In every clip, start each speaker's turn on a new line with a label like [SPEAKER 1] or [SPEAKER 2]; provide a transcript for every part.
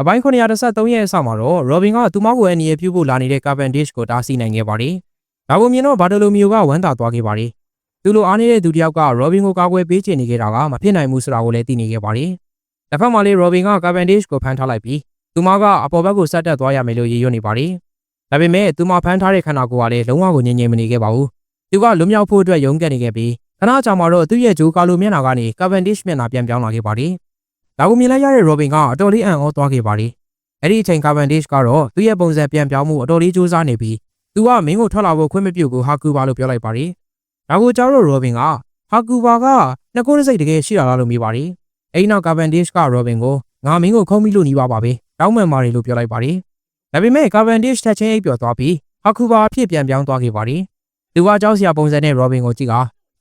[SPEAKER 1] အပိုင်း913ရဲ့အစမှာတော့ Robin ကသူမကိုအနီးပြုဖို့လာနေတဲ့ Cavendish ကိုတားဆီးနိုင်ခဲ့ပါတယ်။ဒါကိုမြင်တော့ Bartolomeo ကဝမ်းသာသွားခဲ့ပါတယ်။သူလိုအားနေတဲ့သူတစ်ယောက်က Robin ကိုကာကွယ်ပေးချင်နေခဲ့တာကမဖြစ်နိုင်ဘူးဆိုတာကိုလည်းသိနေခဲ့ပါတယ်။တစ်ဖက်မှာလည်း Robin က Cavendish ကိုဖမ်းထားလိုက်ပြီးသူမကအပေါ်ဘက်ကိုဆက်တက်သွားရမယ်လို့ရည်ရွယ်နေပါတယ်။ဒါပေမဲ့သူမဖမ်းထားတဲ့ခန္ဓာကိုယ်ကလည်းလုံးဝကိုငြင်းငြင်းမနေခဲ့ပါဘူး။သူကလွတ်မြောက်ဖို့အတွက်ရုန်းကန်နေခဲ့ပြီးခဏကြာမှတော့သူ့ရဲ့ဂျိုးကာလိုမျက်နှာကနေ Cavendish မျက်နှာပြန်ပြောင်းလာခဲ့ပါတယ်။ ဒါကိုမြင်လိုက်ရတဲ့ Robin ကအတော်လေးအံ့ဩသွားခဲ့ပါတယ်။အဲ့ဒီအချိန် Cavendish ကတော့သူ့ရဲ့ပုံစံပြန်ပြောင်းမှုအတော်လေးစူးစမ်းနေပြီးသူကမင်းကိုထွက်လာဖို့ခွင့်မပြုဘူးဟာကူဘာလို့ပြောလိုက်ပါတယ်။ဒါကိုကြောက်တော့ Robin ကဟာကူဘာကနှစ်ကိုယ်စိတ်တကယ်ရှိတာလားလို့မေးပါတယ်။အဲ့ဒီနောက် Cavendish က Robin ကိုငါမင်းကိုခုံးမိလို့နေပါပါပဲ။တောင်းမှန်ပါတယ်လို့ပြောလိုက်ပါတယ်။ဒါပေမဲ့ Cavendish ထက်ချင်းအိပ်ပျော်သွားပြီးဟာကူဘာအဖြစ်ပြန်ပြောင်းသွားခဲ့ပါတယ်။သူကကြောက်စရာပုံစံနဲ့ Robin ကိုကြည့်က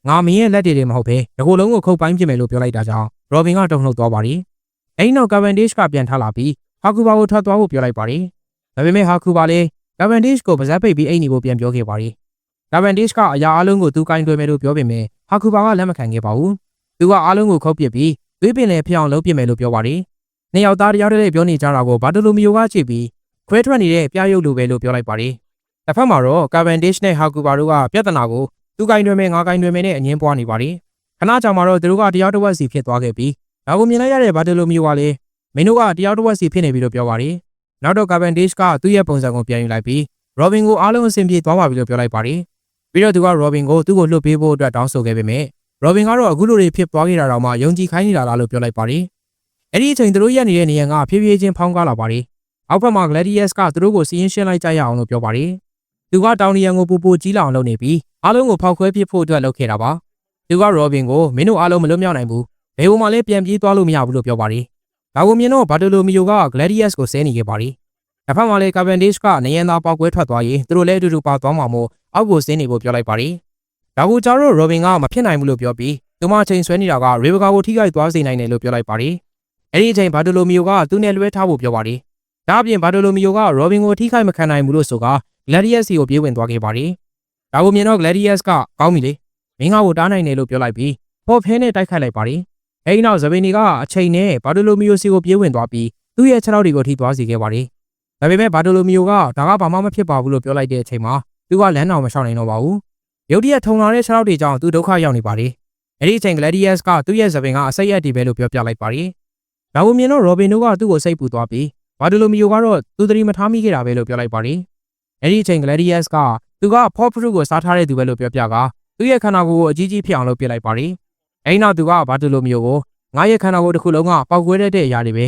[SPEAKER 1] ငါမင်းရဲ့လက်တွေတွေမဟုတ်ပဲဒီကိုယ်လုံးကိုခုတ်ပိုင်းပြစ်မယ်လို့ပြောလိုက်တာကြောင့် Robin ကတုန်လှုပ်သွားပါတယ်။ အဲ့ဒီနောက် Cavendish ကပြန်ထလာပြီးဟာကူဘာကိုထွက်သွားဖို့ပြောလိုက်ပါတယ်။ဒါပေမဲ့ဟာကူဘာလည်းကာဗန်ဒစ်ကိုပါဇက်ပိတ်ပြီးအိတ်နေဖို့ပြန်ပြောခဲ့ပါတယ်။ကာဗန်ဒစ်ကအရာအလုံးကိုသူကင်တွယ်မယ်လို့ပြောပေမဲ့ဟာကူဘာကလက်မခံခဲ့ပါဘူး။သူကအားလုံးကိုခုတ်ပစ်ပြီးသွေးပင်လည်းဖျောင်းလုံးပစ်မယ်လို့ပြောပါတယ်။နှစ်ယောက်သားတယောက်တည်းပြောနေကြတာကိုဘာတိုလိုမီယိုကကြည့်ပြီးခွဲထွက်နေတဲ့ပြရုပ်လိုပဲလို့ပြောလိုက်ပါတယ်။တစ်ဖက်မှာတော့ကာဗန်ဒစ်နဲ့ဟာကူဘာတို့ကပြဿနာကိုသူကင်တွယ်မယ်ငါကင်တွယ်မယ်နဲ့အငင်းပွားနေပါတယ်။ခဏကြာမှတော့သူတို့ကတယောက်တစ်ဝက်စီဖြစ်သွားခဲ့ပြီး ဒါကိုမြင်လိုက်ရတဲ့ဘာတိုလိုမီယိုကလည်းမင်းတို့ကတယောက်တစ်ဝက်စီဖြစ်နေပြီလို့ပြောပါတယ်။နောက်တော့ Cavendish ကသူ့ရဲ့ပုံစံကိုပြန်ယူလိုက်ပြီး Robin ကိုအားလုံးအဆင်ပြေသွားပါပြီလို့ပြောလိုက်ပါတယ်။ပြီးတော့သူက Robin ကိုသူ့ကိုလွတ်ပေးဖို့အတွက်တောင်းဆိုခဲ့ပေမဲ့ Robin ကတော့အခုလိုတွေဖြစ်သွားခဲ့တာတော့မှယုံကြည်ခိုင်းနေတာလားလို့ပြောလိုက်ပါတယ်။အဲ့ဒီအချိန်သူတို့ရက်နေတဲ့နေရာကဖြည်းဖြည်းချင်းဖောင်းကားလာပါတယ်။အောက်ဘက်မှာ Gladius ကသူတို့ကိုစီးရင်ရှင်းလိုက်ကြရအောင်လို့ပြောပါတယ်။သူကတောင်နီယံကိုပူပူကြီးလာအောင်လုပ်နေပြီးအားလုံးကိုဖောက်ခွဲပစ်ဖို့အတွက်လုပ်ခဲ့တာပါ။သူက Robin ကိုမင်းတို့အားလုံးမလွတ်မြောက်နိုင်ဘူး။ ဘယ်ဟိုမှလည်းပြန်ပြေးသွားလို့မရဘူးလို့ပြောပါတယ်။ဒါကိုမြင်တော့ဘာတိုလိုမီယိုက Gladius ကိုဆဲနေခဲ့ပါတယ်။တစ်ဖက်မှာလည်း Cavendish ကနေရန်သားပေါက်ကွဲထွက်သွားရင်သူတို့လည်းအတူတူပါသွားမှာမို့အောက်ကိုဆင်းနေဖို့ပြောလိုက်ပါတယ်။ဒါကိုကြတော့ Robin ကမဖြစ်နိုင်ဘူးလို့ပြောပြီးသူမချိန်ဆွဲနေတာက Rebecca ကိုထိခိုက်သွားစေနိုင်တယ်လို့ပြောလိုက်ပါတယ်။အဲ့ဒီအချိန်ဘာတိုလိုမီယိုကသူ့နဲ့လွဲထားဖို့ပြောပါတယ်။ဒါအပြင်ဘာတိုလိုမီယိုက Robin ကိုထိခိုက်မခံနိုင်ဘူးလို့ဆိုက Gladius စီကိုပြေးဝင်သွားခဲ့ပါတယ်။ဒါကိုမြင်တော့ Gladius ကကောင်းပြီလေမင်းကကိုတားနိုင်တယ်လို့ပြောလိုက်ပြီးဖော်ဖဲနဲ့တိုက်ခိုက်လိုက်ပါတယ်။ အဲဒီနောက်ဇဗေနီကအချိန်နဲ့ဘာတိုလိုမီယိုစီကိုပြေးဝင်သွားပြီးသူ့ရဲ့ခြေထောက်တွေကိုထိသွားစေခဲ့ပါတယ်။ဒါပေမဲ့ဘာတိုလိုမီယိုကဒါကဘာမှမဖြစ်ပါဘူးလို့ပြောလိုက်တဲ့အချိန်မှာသူကလမ်းတော်မရှောင်နိုင်တော့ပါဘူး။ရုတ်တရက်ထုံလာတဲ့ခြေထောက်တွေကြောင့်သူဒုက္ခရောက်နေပါတယ်။အဲဒီအချိန် Gladius ကသူ့ရဲ့ဇပင်ကအစိတ်အက်တီပဲလို့ပြောပြလိုက်ပါတယ်။ဒါကိုမြင်တော့ Robin တို့ကသူ့ကိုစိတ်ပူသွားပြီးဘာတိုလိုမီယိုကတော့သူသတိမထားမိခဲ့တာပဲလို့ပြောလိုက်ပါတယ်။အဲဒီအချိန် Gladius ကသူက Pop Fruit ကိုစားထားတဲ့သူပဲလို့ပြောပြကသူ့ရဲ့ခန္ဓာကိုယ်ကိုအကြီးကြီးဖြစ်အောင်လုပ်ပြလိုက်ပါတယ်။ အဲဒီနောက်သူကဘာတိုလိုမီယိုကိုငါရဲ့ခန္ဓာကိုယ်တစ်ခုလုံးကပောက်ကွဲတဲ့အရာတွေပဲ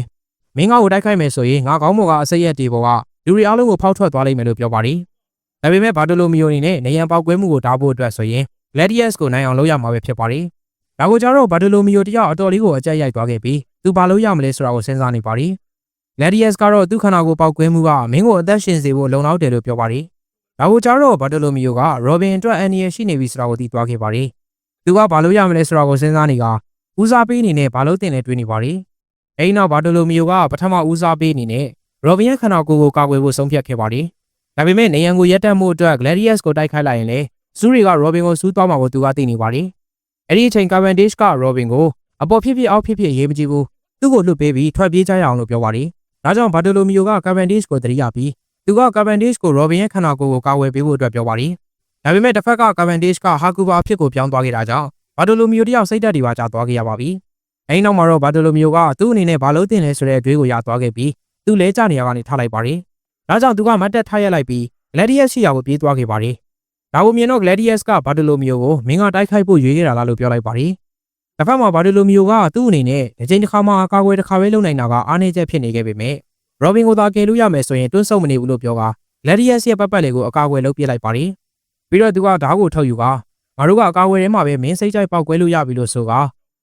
[SPEAKER 1] မင်းငါ့ကိုတိုက်ခိုက်မယ်ဆိုရင်ငါကောင်းမော်ကအစိတ်ရက်တီပေါ်ကလူတွေအားလုံးကိုဖောက်ထွက်သွားလိမ့်မယ်လို့ပြောပါတယ်။ဒါပေမဲ့ဘာတိုလိုမီယိုအနေနဲ့နေရန်ပောက်ကွဲမှုကိုတားဖို့အတွက်ဆိုရင် Gladius ကိုနိုင်အောင်လုပ်ရမှာပဲဖြစ်ပါတယ်။ဒါကိုကြတော့ဘာတိုလိုမီယိုတယောက်အတော်လေးကိုအကြက်ရိုက်သွားခဲ့ပြီးသူဘာလို့ရမလဲဆိုတာကိုစဉ်းစားနေပါတယ်။ Gladius ကတော့သူ့ခန္ဓာကိုယ်ပောက်ကွဲမှုကမင်းကိုအသက်ရှင်စေဖို့လုံလောက်တယ်လို့ပြောပါတယ်။ဒါကိုကြတော့ဘာတိုလိုမီယိုက Robin အတွက်အန်နီယယ်ရှိနေပြီဆိုတာကိုသိသွားခဲ့ပါတယ်။ သူကဘာလို့ရမလဲဆိုတာကိုစဉ်းစားနေကဦးစားပေးအနေနဲ့ဘာလို့တင်လဲတွေးနေပါတယ်။အဲဒီနောက်ဘာတိုလိုမီယိုကပထမဦးစားပေးအနေနဲ့ Robin ရဲ့ခန္ဓာကိုယ်ကိုကာကွယ်ဖို့ဆုံးဖြတ်ခဲ့ပါတယ်။ဒါပေမဲ့နေရန်ကိုရက်တက်မှုအတွက် Gladius ကိုတိုက်ခိုက်လိုက်ရင်လေစူးတွေက Robin ကိုစူးသွားမှာကိုသူကသိနေပါတယ်။အဲဒီအချိန် Cavendish က Robin ကိုအပေါ်ဖြစ်ဖြစ်အောက်ဖြစ်ဖြစ်ရေးမကြည့်ဘူး။သူ့ကိုလွတ်ပေးပြီးထွက်ပြေးကြရအောင်လို့ပြောပါတယ်။ဒါကြောင့်ဘာတိုလိုမီယိုက Cavendish ကိုတတိယပြီးသူက Cavendish ကို Robin ရဲ့ခန္ဓာကိုယ်ကိုကာကွယ်ပေးဖို့အတွက်ပြောပါတယ်။ ဒါပေမဲ့တစ်ဖက်က Cavendish က Hakuba အဖြစ်ကိုပြောင်းသွားခဲ့တာကြောင့်ဘာတိုလိုမီယိုတယောက်စိတ်သက်တွေပါကျသွားခဲ့ရပါပြီ။အဲဒီနောက်မှာတော့ဘာတိုလိုမီယိုကသူ့အနေနဲ့ဘာလို့တင်လဲဆိုတဲ့အတွေးကိုရသွားခဲ့ပြီးသူလဲကျနေရကနေထားလိုက်ပါတယ်။ဒါကြောင့်သူကမတ်တက်ထားရက်လိုက်ပြီး Gladius ရှိရာကိုပြေးသွားခဲ့ပါတယ်။ဒါကိုမြင်တော့ Gladius ကဘာတိုလိုမီယိုကိုမင်းကတိုက်ခိုက်ဖို့ရွေးခဲ့တာလားလို့ပြောလိုက်ပါတယ်။တစ်ဖက်မှာဘာတိုလိုမီယိုကသူ့အနေနဲ့တစ်ချိန်တစ်ခါမှအကာအကွယ်တစ်ခါပဲလုပ်နိုင်တာကအားနည်းချက်ဖြစ်နေခဲ့ပေမဲ့ Robin ကိုသာကယ်လို့ရမယ်ဆိုရင်တွန်းဆုပ်မနေဘူးလို့ပြောက Gladius ရဲ့ပတ်ပတ်လေးကိုအကာအကွယ်လုပ်ပြလိုက်ပါတယ်။ ပြီးတော့သူကဓာတ်ကိုထုတ်ယူကငါတို့ကအကာအကွယ်ထဲမှာပဲမင်းစိတ်ကြိုက်ပောက်ကွဲလို့ရပြီလို့ဆိုက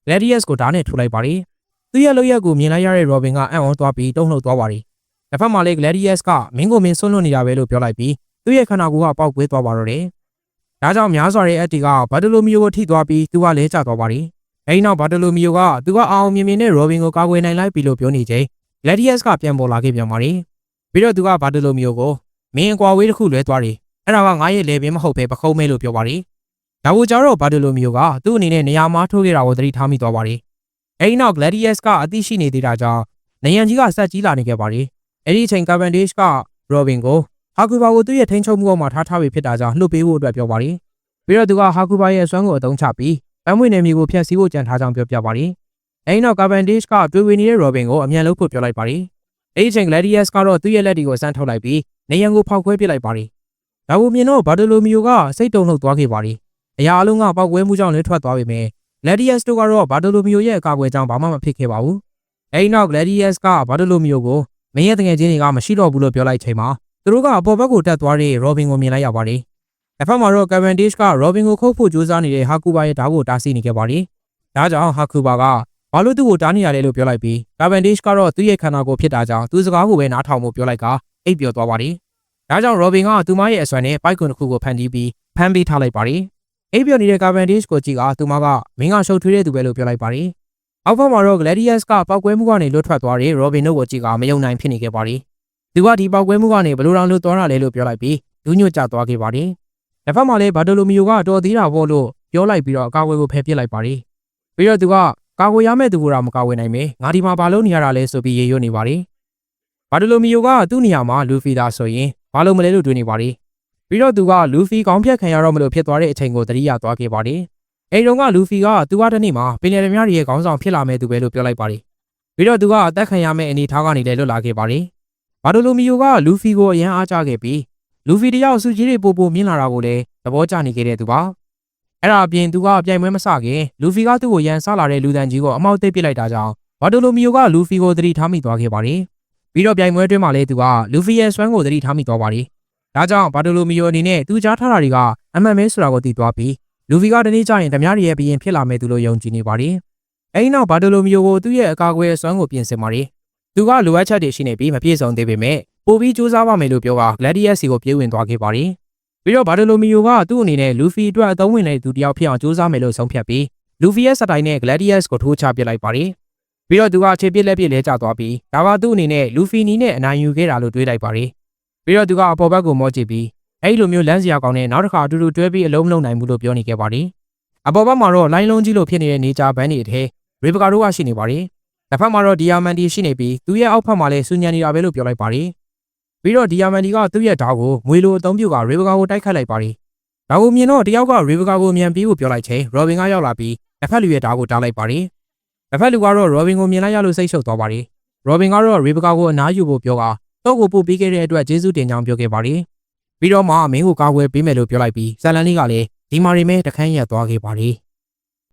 [SPEAKER 1] Gladius ကိုဓာတ်နဲ့ထိုးလိုက်ပါတယ်။သူ့ရဲ့လုပ်ရက်ကိုမြင်လိုက်ရတဲ့ Robin ကအံ့ဩသွားပြီးတုန်လှုပ်သွားပါတယ်။တစ်ဖက်မှာလည်း Gladius ကမင်းကိုမင်းဆွန့်လွတ်နေတာပဲလို့ပြောလိုက်ပြီးသူ့ရဲ့ခန္ဓာကိုယ်ကပောက်ကွဲသွားပါတော့တယ်။ဒါကြောင့်များစွာတဲ့အက်တီကဘာတိုလိုမီယိုကိုထိသွားပြီးသူကလဲကျသွားပါတယ်။အဲဒီနောက်ဘာတိုလိုမီယိုကသူကအောင်မြင်မြင်နဲ့ Robin ကိုကာကွယ်နိုင်လိုက်ပြီလို့ပြောနေချိန် Gladius ကပြန်ပေါ်လာခဲ့ပြန်ပါတယ်။ပြီးတော့သူကဘာတိုလိုမီယိုကိုမင်းအကွာဝေးတစ်ခုလွဲသွားတယ်။ အဲ့ဒါကငါရဲ့လေပင်မဟုတ်ပဲပခုံးမဲလို့ပြောပါတယ်။ဒါကိုကြတော့ဘာတိုလိုမီယိုကသူ့အနေနဲ့နေရာမှာထိုးခဲ့တာကိုသတိထားမိသွားပါတယ်။အဲဒီနောက် Gladius ကအသိရှိနေသေးတာကြောင့်နေရန်ကြီးကဆက်ကြီးလာနေခဲ့ပါတယ်။အဲ့ဒီအချိန် Cavendish က Robin ကိုဟာကူဘာကိုသူ့ရဲ့ထိန်းချုပ်မှုအောက်မှာထားထားပြီးဖြစ်တာကြောင့်လှုပ်ပေးဖို့အတွက်ပြောပါတယ်။ပြီးတော့သူကဟာကူဘာရဲ့စွမ်းကိုအသုံးချပြီးပန်းမွေနယ်မြေကိုဖျက်ဆီးဖို့ကြံထားကြောင်းပြောပြပါတယ်။အဲဒီနောက် Cavendish ကတွေ့ဝေနေတဲ့ Robin ကိုအမြန်လုပ်ဖို့ပြောလိုက်ပါတယ်။အဲဒီအချိန် Gladius ကတော့သူ့ရဲ့လက်တွေကိုစမ်းထုတ်လိုက်ပြီးနေရန်ကိုဖောက်ခွဲပစ်လိုက်ပါတယ်။ ဒါကိုမြင်တော့ဘာဒလိုမီယိုကစိတ်တုန်လှုပ်သွားခဲ့ပါတယ်။အရာအလုံးကပောက်ကွဲမှုကြောင့်လွဲထွက်သွားပေမဲ့ Gladius တို့ကတော့ဘာဒလိုမီယိုရဲ့အကာအကွယ်ကြောင့်ဘာမှမဖြစ်ခဲ့ပါဘူး။အဲဒီနောက် Gladius ကဘာဒလိုမီယိုကိုမင်းရဲ့တငယ်ချင်းတွေကမရှိတော့ဘူးလို့ပြောလိုက်ချိန်မှာသူတို့ကအပေါ်ဘက်ကိုတက်သွားတဲ့ Robin ကိုမြင်လိုက်ရပါတယ်။တစ်ဖက်မှာတော့ Cavendish က Robin ကိုခုတ်ဖို့ကြိုးစားနေတဲ့ Hakuba ရဲ့ဓာတ်ကိုတားဆီးနေခဲ့ပါတယ်။ဒါကြောင့် Hakuba ကဘာလို့သူ့ကိုတားနေရလဲလို့ပြောလိုက်ပြီး Cavendish ကတော့သူ့ရဲ့ခန္ဓာကိုယ်ဖြစ်တာကြောင့်သူစကားကိုပဲနားထောင်ဖို့ပြောလိုက်ကအိပ်ပျော်သွားပါတယ်။ ဒါကြောင့် Robin ကသူမရဲ့အဆွမ်းနဲ့ပိုက်ကွန်တစ်ခုကိုဖန်တီးပြီးဖမ်းပေးထားလိုက်ပါတယ်။အိပ်ပျော်နေတဲ့ Cavendish ကိုကြည့်ကသူမကမင်းကရှုပ်ထွေးတဲ့သူပဲလို့ပြောလိုက်ပါတယ်။အောက်ဘက်မှာတော့ Gladius ကပောက်ကွဲမှုကနေလွတ်ထွက်သွားတဲ့ Robin တို့ကိုကြည့်ကမယုံနိုင်ဖြစ်နေခဲ့ပါတယ်။သူကဒီပောက်ကွဲမှုကနေဘလို့တောင်လွတ်သွားတာလဲလို့ပြောလိုက်ပြီးဒူးညွတ်ကျသွားခဲ့ပါတယ်။တစ်ဖက်မှာလည်းဘာဒလိုမီယိုကတော်သေးတာပေါ့လို့ပြောလိုက်ပြီးတော့အကာအကွယ်ကိုဖယ်ပစ်လိုက်ပါတယ်။ပြီးတော့သူကကာကွယ်ရမယ့်သူကိုတော့မကာကွယ်နိုင်ပဲငါဒီမှာဘာလို့နေရတာလဲဆိုပြီးရေရွတ်နေပါတယ်။ဘာဒလိုမီယိုကသူ့နေရာမှာလူဖီသာဆိုရင် ဘာလို့မလဲလို့တွေးနေပါတယ်။ပြီးတော့သူကလူဖီကောင်းဖြတ်ခံရတော့မလို့ဖြစ်သွားတဲ့အချိန်ကိုသတိရသွားခဲ့ပါတယ်။အဲဒီတော့ကလူဖီကသူကတနေ့မှာပင်လယ်ဓမြတွေရဲ့ခေါင်းဆောင်ဖြစ်လာမဲ့သူပဲလို့ပြောလိုက်ပါတယ်။ပြီးတော့သူကအသက်ခံရမယ့်အနေအထားကနေလည်းလွတ်လာခဲ့ပါတယ်။ဘာဒလိုမီယိုကလူဖီကိုအရန်အားကျခဲ့ပြီးလူဖီတယောက်စုကြီးတွေပို့ပို့မြင်လာတာကိုလည်းသဘောကျနေခဲ့တဲ့သူပါအဲ့ဒါအပြင်သူကပြိုင်ပွဲမစခင်လူဖီကသူ့ကိုရန်ဆလာတဲ့လူတန်ကြီးကိုအမောက်သိပ်ပစ်လိုက်တာကြောင့်ဘာတိုလိုမီယိုကလူဖီကိုသတိထားမိသွားခဲ့ပါတယ် ပြီးတော့ပြိုင်ပွဲအတွင်းမှာလည်းသူကလူဖီရဲ့စွမ်းကိုသတိထားမိသွားပါတယ်ဒါကြောင့်ဘာတိုလိုမီယိုအနေနဲ့သူကြားထားတာတွေကအမှန်ပဲဆိုတာကိုသိသွားပြီးလူဖီကတနေ့ကျရင်ဓမြတွေရဲ့ဘရင်ဖြစ်လာမယ်သူလို့ယုံကြည်နေပါတယ်အဲဒီနောက်ဘာတိုလိုမီယိုကိုသူ့ရဲ့အကာအကွယ်စွမ်းကိုပြင်ဆင်ပါတယ်သူကလိုအပ်ချက်တွေရှိနေပြီးမပြည့်စုံသေးပေမဲ့ပိုပြီးစူးစမ်းပါမယ်လို့ပြောက Gladius စီကိုပြေးဝင်သွားခဲ့ပါတယ်။ပြီးတော့ဘာဒလိုမီယိုကသူ့အနေနဲ့လူဖီအတွက်အသုံးဝင်တဲ့သူတယောက်ဖြစ်အောင်စူးစမ်းမယ်လို့ဆုံးဖြတ်ပြီးလူဖီရဲ့စတိုင်နဲ့ Gladius ကိုထိုးချပစ်လိုက်ပါတယ်။ ပြီးတော့သူကခြေပစ်လက်ပစ်လဲကျသွားပြီးဒါကသူ့အနေနဲ့လူဖီနီနဲ့အနိုင်ယူခဲ့တာလို့တွေးလိုက်ပါတယ်။ပြီးတော့သူကအပေါ်ဘက်ကိုမော့ကြည့်ပြီးအဲ့လိုမျိုးလမ်းစရာကောင်းတဲ့နောက်တစ်ခါအတူတူတွဲပြီးအလုံးမလုံးနိုင်ဘူးလို့ပြောနေခဲ့ပါတယ်။အပေါ်ဘက်မှာတော့လိုင်းလုံးကြီးလို့ဖြစ်နေတဲ့နေဂျာဘန်းတွေအထဲရေဘကာတို့ကရှိနေပါတယ်။တစ်ဖက်မှာတော့ဒီယာမန်တီရှိနေပြီးသူ့ရဲ့အောက်ဖက်မှာလည်းစူညံနေတာပဲလို့ပြောလိုက်ပါတယ်။ပြီးတော့ဒီယာမန်ဒီကသူ့ရဲ့ဓာတ်ကိုငွေလိုအသုံးပြုကရေဘကာကိုတိုက်ခတ်လိုက်ပါတယ်။ဒါကိုမြင်တော့တယောက်ကရေဘကာကိုမြန်ပြီးဖို့ပြောလိုက်ချိန်ရော်ဘင်ကရောက်လာပြီးတစ်ဖက်လူရဲ့ဓာတ်ကိုတားလိုက်ပါတယ်။ တစ်ဖက်လူကတော့ရော်ဘင်ကိုမြင်လိုက်ရလို့စိတ်ရှုပ်သွားပါတယ်။ရော်ဘင်ကတော့ရေဘကာကိုအနားယူဖို့ပြောကတော့ကိုပို့ပေးခဲ့တဲ့အတွက်ကျေးဇူးတင်ကြောင်းပြောခဲ့ပါတယ်။ပြီးတော့မှမင်းကိုကာကွယ်ပေးမယ်လို့ပြောလိုက်ပြီးဇာလန်လေးကလည်းဒီမာရီမဲတခန်းရက်သွားခဲ့ပါတယ်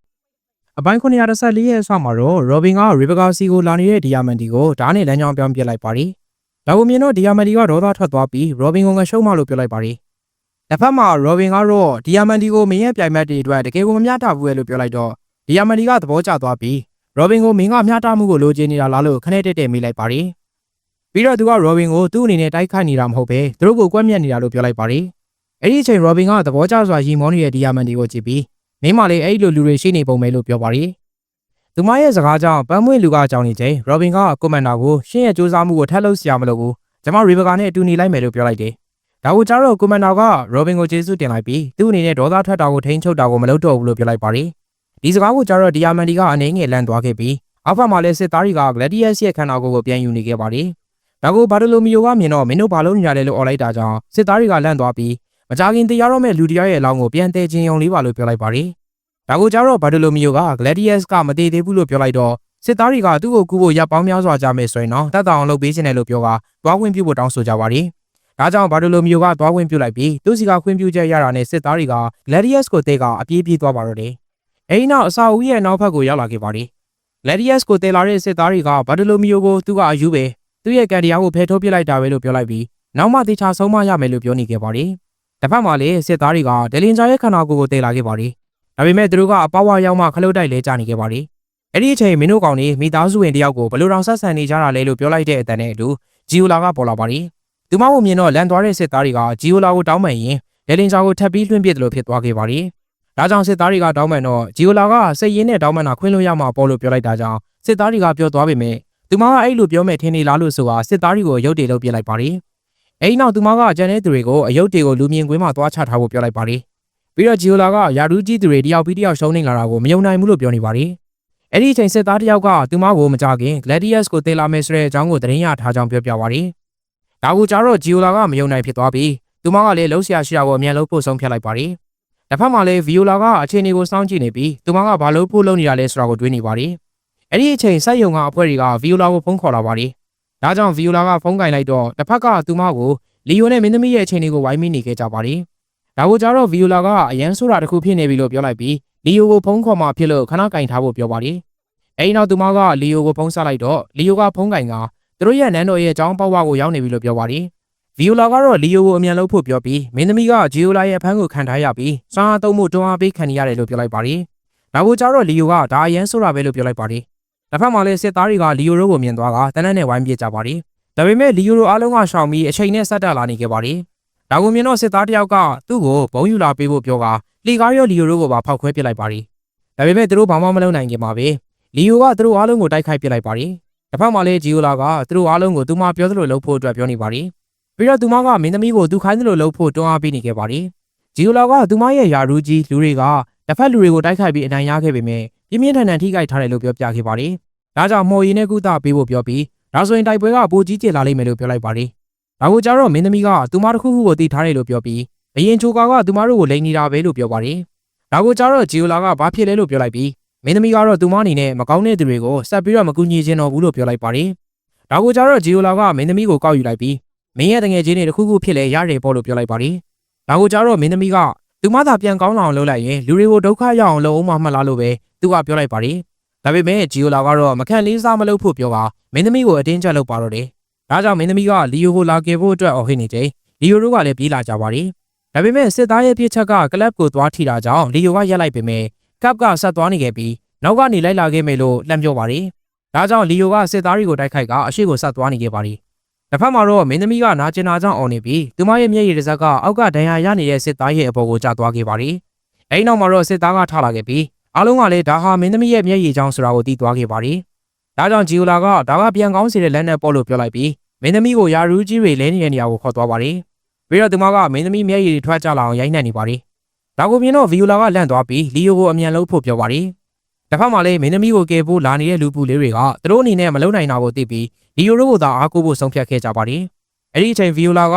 [SPEAKER 1] ။အပိုင်း914ရဲ့အစမှာတော့ရော်ဘင်ကရေဘကာစီကိုလာနေတဲ့ဒီယာမန်ဒီကိုဓာတ်နဲ့လမ်းကြောင်းပြောင်းပြလိုက်ပါတယ်။ဒါကိုမြင်တော့ဒီယာမန်ဒီကဒေါသထွက်သွားပြီးရော်ဘင်ကိုငရှုံးမလို့ပြောလိုက်ပါတယ်။တစ်ဖက်မှာရော်ဘင်ကတော့ဒီယာမန်ဒီကိုမင်းရဲ့ပြိုင်ဘက်တွေအတွက်တကယ်ကိုမမျှတဘူးလို့ပြောလိုက်တော့ဒီယာမန်ဒီကသဘောကျသွားပြီး ရော်ဘင်ကိုမင်းကမျှတမှုကိုလိုချင်နေတာလားလို့ခနဲ့တက်တက်မိလိုက်ပါတယ်။ပြီးတော့သူကရော်ဘင်ကိုသူ့အနေနဲ့တိုက်ခိုက်နေတာမဟုတ်ပဲသူတို့ကိုကွက်မြက်နေတာလို့ပြောလိုက်ပါတယ်။အဲ့ဒီအချိန်ရော်ဘင်ကသဘောကျစွာရီမောနေတဲ့ဒီယာမန်ဒီကိုကြည့်ပြီးမင်းမလေးအဲ့လိုလူတွေရှိနေပုံပဲလို့ပြောပါတယ်။သူမရဲ့စကားကြောင့်ပန်းမွေလူကအကြောင်းနေချိန်ရော်ဘင်ကကွန်မန်ဒါကိုရှင်းရဲ့စူးစမ်းမှုကိုထပ်လုပ်စရာမလိုဘူးကျွန်မရီဘကာနဲ့အတူနေလိုက်မယ်လို့ပြောလိုက်တယ်ဒါကိုကြားတော့ကွန်မန်ဒါကရော်ဘင်ကိုကျေးဇူးတင်လိုက်ပြီးသူ့အနေနဲ့ဒေါသထွက်တာကိုထိန်းချုပ်တာကိုမလုပ်တော့ဘူးလို့ပြောလိုက်ပါတယ် ဒီစကားကိုကြားတော့ဒီယာမန်ဒီကအနေငယ်လန့်သွားခဲ့ပြီးအောက်ဖက်မှာလည်းစစ်သားတွေကဂလက်ဒီယက်ရဲ့ခန္ဓာကိုယ်ကိုပြန်ယူနေခဲ့ပါတယ်ဒါကိုဘာဒလိုမီယိုကမြင်တော့မင်းတို့ဘာလို့နေရလဲလို့អော်လိုက်တာကြောင့်စစ်သားတွေကလန့်သွားပြီးမကြခင်တရားတော့မဲ့လူတရားရဲ့အလောင်းကိုပြန်တဲခြင်းယုံလေးပါလို့ပြောလိုက်ပါတယ်ဒါကိုကြားတော့ဘာဒလိုမီယိုက Gladius ကမတည်သေးဘူးလို့ပြောလိုက်တော့စစ်သားတွေကသူ့ကိုကူဖို့ရပ်ပေါင်းများစွာကြာမယ်ဆိုရင်တော့တတ်တောင်လုပ်ပေးခြင်းတယ်လို့ပြောကသွားခွင့်ပြုဖို့တောင်းဆိုကြပါတယ်။ဒါကြောင့်ဘာဒလိုမီယိုကသွားခွင့်ပြုလိုက်ပြီးသူစီကခွင့်ပြုချက်ရတာနဲ့စစ်သားတွေက Gladius ကိုတဲကအပြေးပြေးသွားပါတော့တယ်။ အဲဒီနောက်အစာအုပ်ရဲ့နောက်ဘက်ကိုရောက်လာခဲ့ပါတယ်။ Gladius ကိုတဲလာတဲ့စစ်သားတွေကဘာဒလိုမီယိုကိုသူကအယူပဲသူ့ရဲ့ကံတရားကိုဖယ်ထုတ်ပစ်လိုက်တာပဲလို့ပြောလိုက်ပြီးနောက်မှတေချာဆုံးမရမယ်လို့ပြောနေခဲ့ပါတယ်။တစ်ဖက်မှာလည်းစစ်သားတွေကဒလင်ဂျာရဲ့ခန္ဓာကိုယ်ကိုတဲလာခဲ့ပါတယ်။ဒါပေမဲ့သူတို့ကအပေါဝါရောက်မှခလုတ်တိုက်လဲကြနေခဲ့ပါတယ်။အဲ့ဒီအချိန်မင်းတို့ကောင်တွေမိသားစုဝင်တယောက်ကိုဘလို့တောင်ဆက်ဆံနေကြတာလဲလို့ပြောလိုက်တဲ့အတန်နဲ့အတူဂျီယိုလာကပေါ်လာပါတယ်။သူမကိုမြင်တော့လန်သွားတဲ့စစ်သားတွေကဂျီယိုလာကိုတောင်းပန်ရင်ဒယ်လင်ဂျာကိုထပ်ပြီးလွှင့်ပစ်တယ်လို့ဖြစ်သွားခဲ့ပါတယ်။ ဒါကြောင့်စစ်သားတွေကတောင်းပန်တော့ဂျီယိုလာကစိတ်ရင်းနဲ့တောင်းပန်တာခွင့်လို့ရမှာပေါ်လို့ပြောလိုက်တာကြောင့်စစ်သားတွေကပြောသွားပေမဲ့သူမကအဲ့လိုပြောမဲ့ထင်နေလားလို့ဆိုတာစစ်သားတွေကိုရုပ်တည်လုပ်ပြလိုက်ပါတယ်။အဲ့နောက်သူမကကျန်တဲ့သူတွေကိုအယုတ်တွေကိုလူမြင်ကွင်းမှာသွားချထားဖို့ပြောလိုက်ပါတယ်။ပြီးတော့ဂျီယိုလာကယာရူးကြီးသူတွေတယောက်ပြီးတယောက်ရှုံးနေလာတာကိုမယုံနိုင်ဘူးလို့ပြောနေပါတယ်။အဲ့ဒီအချိန်စစ်သားတစ်ယောက်ကသူမကိုမကြခင် Gladius ကိုတင်လာမယ်ဆိုတဲ့အကြောင်းကိုသတင်းရထားကြောင်းပြောပြပါတယ်။ဒါကိုကြတော့ Giola ကမယုံနိုင်ဖြစ်သွားပြီးသူမကလည်းလှုပ်ရှားရှိတာကိုအမြန်ဆုံးပို့ဆုံးဖြတ်လိုက်ပါတယ်။ တစ်ဖက်မှာလည်း Viola ကအခြေအနေကိုစောင့်ကြည့်နေပြီးသူမကဘာလို့ဖို့လုပ်နေတာလဲဆိုတာကိုတွေးနေပါတယ်။အဲ့ဒီအချိန်စက်ယုံကအဖွဲ့တွေက Viola ကိုဖုန်းခေါ်လာပါတယ်။ဒါကြောင့် Viola ကဖုန်းကင်လိုက်တော့တစ်ဖက်ကသူမကိုလီယိုနဲ့မင်းသမီးရဲ့အခြေအနေကိုဝိုင်းမိနေခဲ့ကြပါတယ်။ဒါကိုကြတော့ Viola ကအရန်ဆိုတာတစ်ခုဖြစ်နေပြီလို့ပြောလိုက်ပြီးလီယိုကိုဖုန်းခေါ်မှဖြစ်လို့ခဏကင်ထားဖို့ပြောပါတယ်။အဲဒီနောက်သူမကလီယိုကိုဖုန်းဆက်လိုက်တော့လီယိုကဖုန်းကင်ကသူတို့ရဲ့နန်းတော်ရဲ့အကြောင်းပေါက်ဝကိုရောက်နေပြီလို့ပြောပါတယ်။ Viola ကတော့လီယိုကိုအမြန်လုပ်ဖို့ပြောပြီးမင်းသမီးကဂျီယိုလာရဲ့အဖမ်းကိုခံထားရပြီးစွမ်းအားသုံးမှုတွန်းအားပေးခံရတယ်လို့ပြောလိုက်ပါတယ်။ဒါကိုကြတော့လီယိုကဒါအရန်ဆိုတာပဲလို့ပြောလိုက်ပါတယ်။တစ်ဖက်မှာလည်းစစ်သားတွေကလီယိုတို့ကိုမြင်သွားကတနက်နဲ့ဝိုင်းပြေးကြပါတယ်။ဒါပေမဲ့လီယိုတို့အားလုံးကရှောင်ပြီးအချိန်နဲ့ဆက်တက်လာနေခဲ့ပါတယ်။ဒါကိုမြင်တော့စစ်သားတစ်ယောက်ကသူ့ကိုဘုံယူလာပေးဖို့ပြောကလီကားရောလီယိုတို့ကိုပါဖောက်ခွဲပစ်လိုက်ပါတယ်။ဒါပေမဲ့သူတို့ဘာမှမလုပ်နိုင်ခင်ပါပဲလီယိုကသူတို့အားလုံးကိုတိုက်ခိုက်ပစ်လိုက်ပါတယ်။တစ်ဖက်မှာလည်းဂျီယိုလာကသူတို့အားလုံးကိုသူမပြောသလိုလုပ်ဖို့အတွက်ပြောနေပါတယ်။ ပြီးတော့သူမကမင်းသမီးကိုသူခိုင်းသလိုလုပ်ဖို့တွန်းအားပေးနေခဲ့ပါတယ်။ဂျီယိုလာကသူမရဲ့ယာရူးကြီးလူတွေကတစ်ဖက်လူတွေကိုတိုက်ခိုက်ပြီးအနိုင်ရခဲ့ပေမဲ့ပြင်းပြင်းထန်ထန်ထိခိုက်ထားတယ်လို့ပြောပြခဲ့ပါတယ်။ဒါကြောင့်မော်ရီနဲ့ကုသပေးဖို့ပြောပြီးဒါဆိုရင်တိုက်ပွဲကပိုကြီးကျယ်လာလိမ့်မယ်လို့ပြောလိုက်ပါတယ်။ဒါကိုကြတော့မင်းသမီးကသူမတစ်ခုခုကိုတည်ထားတယ်လို့ပြောပြီးအရင်ချိုကာကသူမတို့ကိုလိန်နေတာပဲလို့ပြောပါတယ်။ဒါကိုကြတော့ဂျီယိုလာကဘာဖြစ်လဲလို့ပြောလိုက်ပြီးမင်းသမီးကတော့သူမအနေနဲ့မကောင်းတဲ့သူတွေကိုဆက်ပြီးတော့မကူညီခြင်းတော့ဘူးလို့ပြောလိုက်ပါတယ်။ဒါကိုကြတော့ဂျီယိုလာကမင်းသမီးကိုကောက်ယူလိုက်ပြီး မင်းရဲ့တငယ်ချင်းတွေတစ်ခုခုဖြစ်လဲရတယ်ပေါ့လို့ပြောလိုက်ပါတယ်။ဒါကိုကြတော့မင်းသမီးကသူမသာပြန်ကောင်းလာအောင်လုပ်လိုက်ရင်လူတွေကိုဒုက္ခရောက်အောင်လုပ်အောင်မှမှတ်လားလို့ပဲသူကပြောလိုက်ပါတယ်။ဒါပေမဲ့ဂျီယိုလာကတော့မခံလေးစားမလုပ်ဖို့ပြောပါမင်းသမီးကိုအတင်းကျပ်လုပ်ပါတော့တယ်။ဒါကြောင့်မင်းသမီးကလီယိုကိုလာကယ်ဖို့အတွက်အော်ဟစ်နေတယ်။လီယိုတို့ကလည်းပြေးလာကြပါတယ်။ဒါပေမဲ့စစ်သားရဲ့ပြစ်ချက်ကကလပ်ကိုသွားထိတာကြောင့်လီယိုကရက်လိုက်ပေမဲ့ကပ်ကဆက်သွားနေခဲ့ပြီးနောက်ကနေလိုက်လာခဲ့မယ်လို့လှမ်းပြောပါတယ်။ဒါကြောင့်လီယိုကစစ်သားတွေကိုတိုက်ခိုက်ကအရှိကိုဆက်သွားနေခဲ့ပါတယ်။ တစ်ဖက်မှာတော့မင်းသမီးကနာကျင်နာကြောင့်အော်နေပြီးသူမရဲ့မျက်ရည်တစ်စက်ကအောက်ကဒဏ်ရာရနေတဲ့စစ်သားရဲ့အပေါ်ကိုကျသွားခဲ့ပါတယ်။အဲဒီနောက်မှာတော့စစ်သားကထလာခဲ့ပြီးအားလုံးကလည်းဒါဟာမင်းသမီးရဲ့မျက်ရည်ကြောင့်ဆိုတာကိုသိသွားခဲ့ပါတယ်။ဒါကြောင့်ဂျီယိုလာကဒါကပြန်ကောင်းစေတဲ့လက်နဲ့ပေါ့လို့ပြောလိုက်ပြီးမင်းသမီးကိုယာရူးကြီးတွေလဲနေတဲ့နေရာကိုခေါ်သွားပါတယ်။ပြီးတော့သူမကမင်းသမီးမျက်ရည်တွေထွက်ကြလာအောင်ရိုက်နှက်နေပါတယ်။ဒါကိုမြင်တော့ဗီယိုလာကလန့်သွားပြီးလီယိုကိုအမြန်လို့ဖို့ပြောပါတယ်။တစ်ဖက်မှာလည်းမင်းသမီးကိုကယ်ဖို့လာနေတဲ့လူပူလေးတွေကသူတို့အနေနဲ့မလုံနိုင်တာကိုသိပြီး လီယိုတို့ကိုသာအားကိုးဖို့ဆုံးဖြတ်ခဲ့ကြပါတယ်။အဲ့ဒီအချိန်ဗီယိုလာက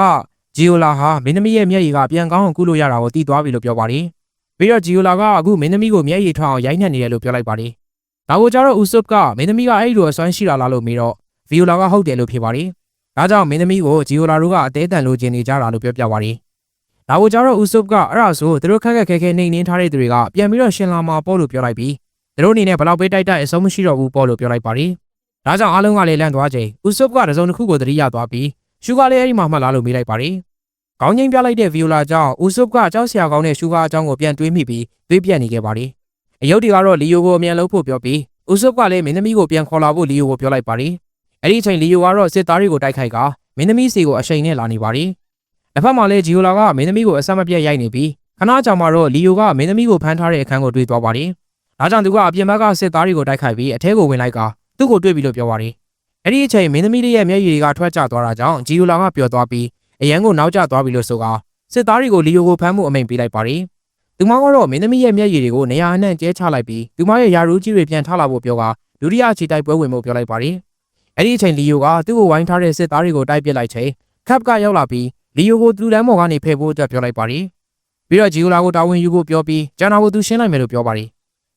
[SPEAKER 1] ဂျီယိုလာဟာမင်းသမီးရဲ့မျက်ရည်ကပြန်ကောင်းအောင်ကုလို့ရတာကိုသိသွားပြီလို့ပြောပါတယ်။ပြီးတော့ဂျီယိုလာကအခုမင်းသမီးကိုမျက်ရည်ထွက်အောင်ရိုက်နှက်နေတယ်လို့ပြောလိုက်ပါတယ်။ဒါကိုကြတော့ဥဆုပ်ကမင်းသမီးကအဲ့ဒီလိုအစွမ်းရှိလာလားလို့မေးတော့ဗီယိုလာကဟုတ်တယ်လို့ဖြေပါတယ်။ဒါကြောင့်မင်းသမီးကိုဂျီယိုလာတို့ကအသေးတန်လိုချင်နေကြတာလို့ပြောပြပါတယ်။ဒါကိုကြတော့ဥဆုပ်ကအဲ့ဒါဆိုသူတို့ခက်ခက်ခဲခဲနေနေထားတဲ့သူတွေကပြန်ပြီးတော့ရှင်လာမှာပေါ့လို့ပြောလိုက်ပြီးသူတို့အနေနဲ့ဘလောက်ပေးတိုက်တိုက်အဆုံးမရှိတော့ဘူးပေါ့လို့ပြောလိုက်ပါတယ်။ ဒါကြောင့်အားလုံးကလည်းလန့်သွားချိန်ဥဆုပ်ကတစုံတစ်ခုကိုသတိရသွားပြီးရှူကလည်းအဲ့ဒီမှာမှတ်လာလို့မေးလိုက်ပါတယ်။ကောင်းချင်းပြလိုက်တဲ့ဗီယိုလာကြောင့်ဥဆုပ်ကကြောက်စရာကောင်းတဲ့ရှူကအကြောင်းကိုပြန်တွေးမိပြီးတွေးပြက်နေခဲ့ပါတယ်။အယုတ်တီကတော့လီယိုကိုအမြန်လုပ်ဖို့ပြောပြီးဥဆုပ်ကလည်းမင်းသမီးကိုပြန်ခေါ်လာဖို့လီယိုကိုပြောလိုက်ပါတယ်။အဲ့ဒီအချိန်လီယိုကတော့စစ်သားတွေကိုတိုက်ခိုက်ကမင်းသမီးစီကိုအရှိန်နဲ့လာနေပါတယ်။တစ်ဖက်မှာလည်းဂျီယိုလာကမင်းသမီးကိုအဆက်မပြတ်ရိုက်နေပြီးခဏကြာမှတော့လီယိုကမင်းသမီးကိုဖမ်းထားတဲ့အခန်းကိုတွေ့သွားပါတယ်။ဒါကြောင့်သူကအပြင်ဘက်ကစစ်သားတွေကိုတိုက်ခိုက်ပြီးအထဲကိုဝင်လိုက်က သူ့ကိုတွေ့ပြီလို့ပြောပါတယ်။အဲ့ဒီအချိန်မင်းသမီးလေးရဲ့မျက်ရည်တွေကထွက်ကျသွားတာကြောင့်ဂျီယိုလာကပျော်သွားပြီးအရန်ကိုနောက်ကျသွားပြီလို့ဆိုကစစ်သားတွေကိုလီယိုကိုဖမ်းမှုအမိန့်ပေးလိုက်ပါတယ်။သူမကတော့မင်းသမီးရဲ့မျက်ရည်တွေကိုနေရာအနှံ့ကျဲချလိုက်ပြီးသူမရဲ့ယာရူးကြီးတွေပြန်ထလာဖို့ပြောကဒုတိယခြေတိုက်ပွဲဝင်ဖို့ပြောလိုက်ပါတယ်။အဲ့ဒီအချိန်လီယိုကသူ့ကိုဝိုင်းထားတဲ့စစ်သားတွေကိုတိုက်ပစ်လိုက်ချိန်ခပ်ကရောက်လာပြီးလီယိုကိုသူ့လမ်းပေါ်ကနေဖယ်ဖို့အတွက်ပြောလိုက်ပါတယ်။ပြီးတော့ဂျီယိုလာကိုတာဝန်ယူဖို့ပြောပြီးကျန်တာကိုသူရှင်းလိုက်မယ်လို့ပြောပါတယ်။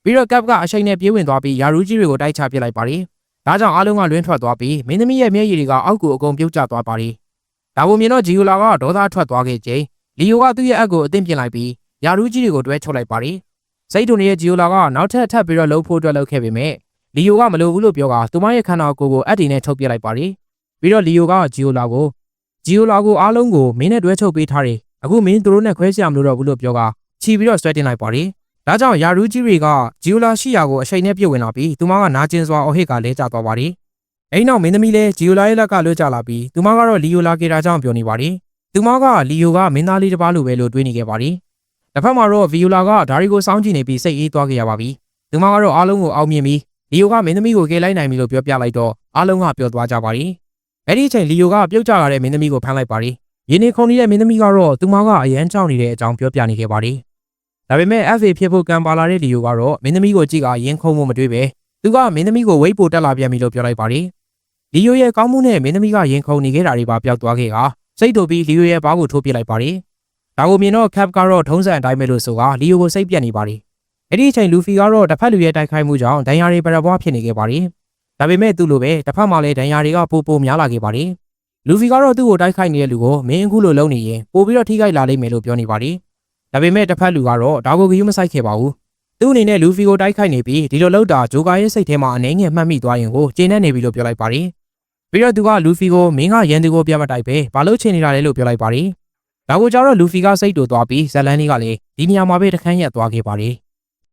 [SPEAKER 1] ပြီးတော့ကပ်ကအချိန်နဲ့ပြေးဝင်သွားပြီးယာရူးကြီးတွေကိုတိုက်ချပစ်လိုက်ပါတယ်။ဒါကြောင့်အားလုံးကလွင်းထွက်သွားပြီးမင်းသမီးရဲ့မျက်ရည်တွေကအောက်ကိုအကုန်ပြုတ်ကျသွားပါတယ်။ဒါပုံမြင်တော့ဂျီယိုလာကဒေါသထွက်သွားခဲ့ချိန်လီယိုကသူ့ရဲ့အက်ကိုအသင့်ပြင်လိုက်ပြီးယာရူးကြီးတွေကိုတွဲချုပ်လိုက်ပါတယ်။စိတ်တုန်ရဲ့ဂျီယိုလာကနောက်ထပ်ထပ်ပြီးတော့လှုပ်ဖို့အတွက်လှုပ်ခဲ့ပေမဲ့လီယိုကမလိုဘူးလို့ပြောကသူမရဲ့ခန္ဓာကိုယ်ကိုအက်တီနဲ့ထုတ်ပြလိုက်ပါတယ်။ပြီးတော့လီယိုကဂျီယိုလာကိုဂျီယိုလာကိုအားလုံးကိုမင်းနဲ့တွဲချုပ်ပေးထားတယ်။အခုမင်းတို့နဲ့ခွဲစရာမလိုတော့ဘူးလို့ပြောကချီပြီးတော့ဆွဲတင်လိုက်ပါတယ်။ ဒါကြောင့်ယာရူးကြီးတွေကဂျီယိုလာရှိရာကိုအချိန်နဲ့ပြုတ်ဝင်လာပြီးသူမကနာကျင်စွာအဟစ်ကလဲကျသွားပါတယ်။အဲ့နောက်မင်းသမီးလည်းဂျီယိုလာရဲ့လက်ကလွတ်ကျလာပြီးသူမကတော့လီယိုလာကေတာကြောင့်ပြောနေပါတယ်။သူမကလီယိုကမင်းသားလေးတစ်ပါးလိုပဲလို့တွေးနေခဲ့ပါတယ်။တစ်ဖက်မှာတော့ဗီယိုလာကဒါရီကိုစောင်းကြည့်နေပြီးစိတ်အေးသွားခဲ့ရပါပြီ။သူမကတော့အားလုံးကိုအောက်မြင်ပြီးလီယိုကမင်းသမီးကိုကယ်လိုက်နိုင်ပြီလို့ပြောပြလိုက်တော့အားလုံးကပျော်သွားကြပါတယ်။အဲ့ဒီအချိန်လီယိုကပြုတ်ကျလာတဲ့မင်းသမီးကိုဖမ်းလိုက်ပါတယ်။ယင်းနေခုန်နေတဲ့မင်းသမီးကတော့သူမကအရန်ကြောက်နေတဲ့အကြောင်းပြောပြနေခဲ့ပါတယ်။ ဒါပေမဲ့ FA ဖြစ်ဖို့ကံပါလာတဲ့လီယိုကတော့မင်းသမီးကိုကြည့်ကရင်းခုန်ဖို့မတွေးပဲသူကမင်းသမီးကိုဝိတ်ပိုတက်လာပြန်ပြီလို့ပြောလိုက်ပါတယ်လီယိုရဲ့ကောင်းမှုနဲ့မင်းသမီးကရင်ခုန်နေခဲ့တာတွေပါပျောက်သွားခဲ့ကစိတ်တို့ပြီးလီယိုရဲ့ဘားကိုထိုးပစ်လိုက်ပါတယ်ဒါကိုမြင်တော့ကပ်ကတော့ထုံးစံအတိုင်းပဲလို့ဆိုကလီယိုကိုစိတ်ပြက်နေပါတယ်အဲ့ဒီအချိန်လူဖီကတော့တစ်ဖက်လူရဲ့တိုက်ခိုက်မှုကြောင့်ဒဏ်ရာတွေပရပွားဖြစ်နေခဲ့ပါတယ်ဒါပေမဲ့သူ့လိုပဲတစ်ဖက်မှာလည်းဒဏ်ရာတွေကပိုပိုများလာခဲ့ပါတယ်လူဖီကတော့သူ့ကိုတိုက်ခိုက်နေတဲ့လူကိုမင်းအခုလိုလုပ်နေရင်ပိုပြီးတော့ထိခိုက်လာလိမ့်မယ်လို့ပြောနေပါတယ် ဒါပေမဲ့တစ်ဖက်လူကတော့ဒါကိုဂရုမစိုက်ခဲ့ပါဘူးသူ့အနေနဲ့လူဖီကိုတိုက်ခိုက်နေပြီးဒီလိုလောက်တာဂျိုကာရဲ့စိတ်ထဲမှာအနေငယ်မှတ်မိသွားရင်ကိုကျေနပ်နေပြီလို့ပြောလိုက်ပါတယ်။ပြီးတော့သူကလူဖီကိုမင်းကရန်သူကိုပြတ်မတိုက်ပဲဘာလို့ချင်နေတာလဲလို့ပြောလိုက်ပါတယ်။ဒါကိုကြောင့်တော့လူဖီကစိတ်တူသွားပြီးဇက်လန်လေးကလည်းဒီနေရာမှာပဲတခန်းရက်သွားခဲ့ပါတယ်။